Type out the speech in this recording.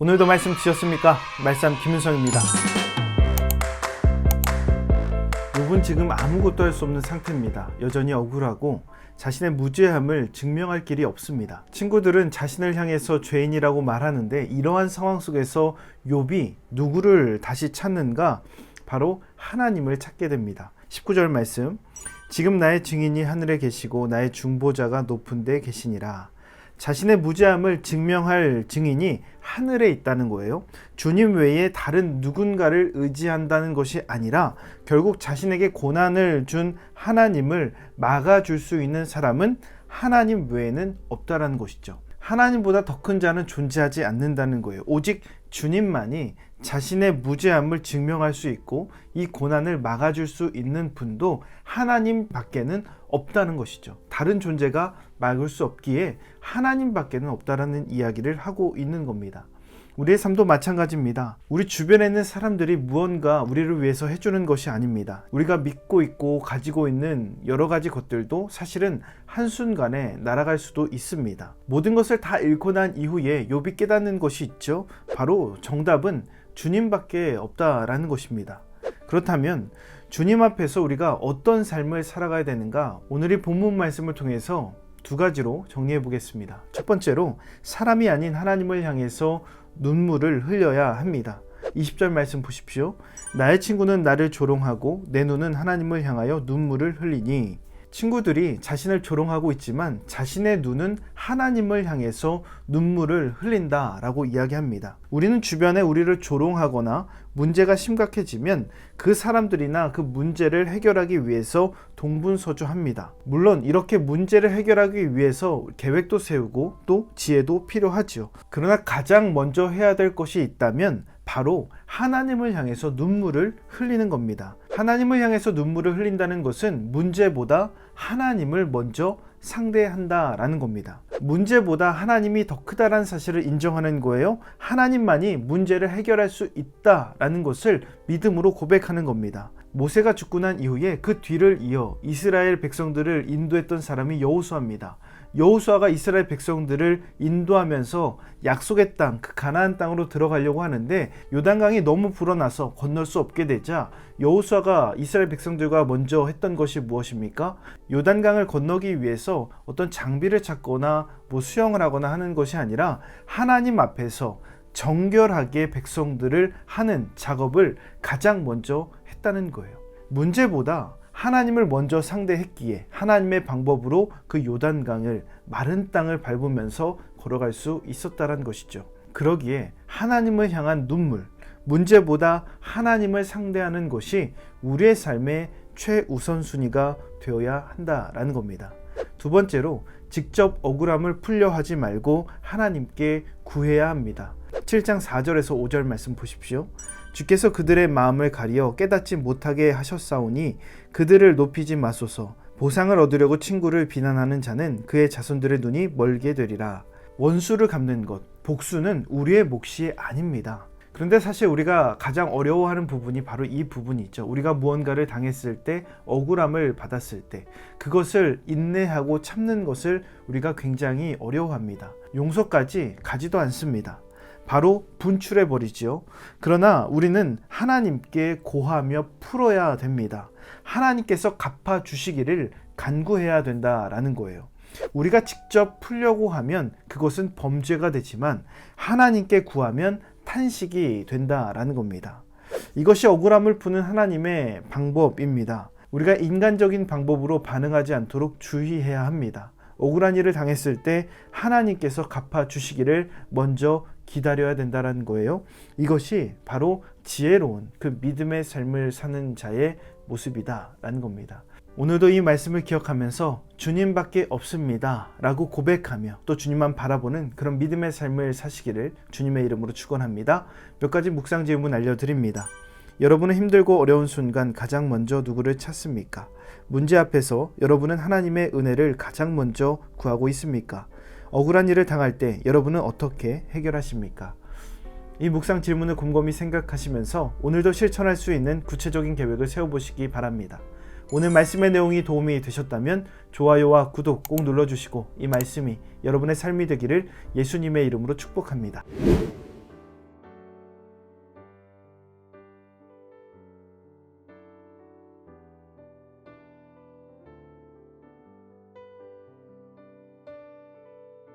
오늘도 말씀 주셨습니까? 말씀 김윤성입니다. 요분 지금 아무것도 할 수 없는 상태입니다. 여전히 억울하고 자신의 무죄함을 증명할 길이 없습니다. 친구들은 자신을 향해서 죄인이라고 말하는데 이러한 상황 속에서 욥이 누구를 다시 찾는가? 바로 하나님을 찾게 됩니다. 19절 말씀. 지금 나의 증인이 하늘에 계시고 나의 중보자가 높은 데 계시니라. 자신의 무죄함을 증명할 증인이 하늘에 있다는 거예요. 주님 외에 다른 누군가를 의지한다는 것이 아니라 결국 자신에게 고난을 준 하나님을 막아줄 수 있는 사람은 하나님 외에는 없다라는 것이죠. 하나님보다 더 큰 자는 존재하지 않는다는 거예요. 오직 주님만이 자신의 무죄함을 증명할 수 있고 이 고난을 막아줄 수 있는 분도 하나님 밖에는 없다는 것이죠. 다른 존재가 막을 수 없기에 하나님 밖에는 없다라는 이야기를 하고 있는 겁니다. 우리의 삶도 마찬가지입니다. 우리 주변에 있는 사람들이 무언가 우리를 위해서 해주는 것이 아닙니다. 우리가 믿고 있고 가지고 있는 여러 가지 것들도 사실은 한순간에 날아갈 수도 있습니다. 모든 것을 다 잃고 난 이후에 욥이 깨닫는 것이 있죠. 바로 정답은 주님밖에 없다라는 것입니다. 그렇다면 주님 앞에서 우리가 어떤 삶을 살아가야 되는가? 오늘의 본문 말씀을 통해서 두 가지로 정리해 보겠습니다. 첫 번째로 사람이 아닌 하나님을 향해서 눈물을 흘려야 합니다. 20절 말씀 보십시오. 나의 친구는 나를 조롱하고 내 눈은 하나님을 향하여 눈물을 흘리니 친구들이 자신을 조롱하고 있지만 자신의 눈은 하나님을 향해서 눈물을 흘린다 라고 이야기합니다. 우리는 주변에 우리를 조롱하거나 문제가 심각해지면 그 사람들이나 그 문제를 해결하기 위해서 동분서주합니다. 물론 이렇게 문제를 해결하기 위해서 계획도 세우고 또 지혜도 필요하지요. 그러나 가장 먼저 해야 될 것이 있다면 바로 하나님을 향해서 눈물을 흘리는 겁니다. 하나님을 향해서 눈물을 흘린다는 것은 문제보다 하나님을 먼저 상대한다라는 겁니다. 문제보다 하나님이 더 크다라는 사실을 인정하는 거예요. 하나님만이 문제를 해결할 수 있다라는 것을 믿음으로 고백하는 겁니다. 모세가 죽고 난 이후에 그 뒤를 이어 이스라엘 백성들을 인도했던 사람이 여호수아입니다. 여호수아가 이스라엘 백성들을 인도하면서 약속의 땅, 그 가나안 땅으로 들어가려고 하는데 요단강이 너무 불어나서 건널 수 없게 되자 여호수아가 이스라엘 백성들과 먼저 했던 것이 무엇입니까? 요단강을 건너기 위해서 어떤 장비를 찾거나 뭐 수영을 하거나 하는 것이 아니라 하나님 앞에서 정결하게 백성들을 하는 작업을 가장 먼저 했다는 거예요. 문제보다 하나님을 먼저 상대했기에 하나님의 방법으로 그 요단강을 마른 땅을 밟으면서 걸어갈 수 있었다는 것이죠. 그러기에 하나님을 향한 눈물, 문제보다 하나님을 상대하는 것이 우리의 삶의 최우선순위가 되어야 한다라는 겁니다. 두 번째로 직접 억울함을 풀려 하지 말고 하나님께 구해야 합니다. 7장 4절에서 5절 말씀 보십시오. 주께서 그들의 마음을 가리어 깨닫지 못하게 하셨사오니 그들을 높이지 마소서. 보상을 얻으려고 친구를 비난하는 자는 그의 자손들의 눈이 멀게 되리라. 원수를 갚는 것, 복수는 우리의 몫이 아닙니다. 그런데 사실 우리가 가장 어려워하는 부분이 바로 이 부분이죠. 우리가 무언가를 당했을 때, 억울함을 받았을 때, 그것을 인내하고 참는 것을 우리가 굉장히 어려워합니다. 용서까지 가지도 않습니다. 바로 분출해 버리지요. 그러나 우리는 하나님께 고하며 풀어야 됩니다. 하나님께서 갚아 주시기를 간구해야 된다라는 거예요. 우리가 직접 풀려고 하면 그것은 범죄가 되지만 하나님께 구하면 탄식이 된다라는 겁니다. 이것이 억울함을 푸는 하나님의 방법입니다. 우리가 인간적인 방법으로 반응하지 않도록 주의해야 합니다. 억울한 일을 당했을 때 하나님께서 갚아 주시기를 먼저 기다려야 된다는 거예요. 이것이 바로 지혜로운 그 믿음의 삶을 사는 자의 모습이다라는 겁니다. 오늘도 이 말씀을 기억하면서 주님밖에 없습니다. 라고 고백하며 또 주님만 바라보는 그런 믿음의 삶을 사시기를 주님의 이름으로 축원합니다. 몇 가지 묵상 질문 알려드립니다. 여러분은 힘들고 어려운 순간 가장 먼저 누구를 찾습니까? 문제 앞에서 여러분은 하나님의 은혜를 가장 먼저 구하고 있습니까? 억울한 일을 당할 때 여러분은 어떻게 해결하십니까? 이 묵상 질문을 곰곰이 생각하시면서 오늘도 실천할 수 있는 구체적인 계획을 세워보시기 바랍니다. 오늘 말씀의 내용이 도움이 되셨다면 좋아요와 구독 꼭 눌러주시고 이 말씀이 여러분의 삶이 되기를 예수님의 이름으로 축복합니다.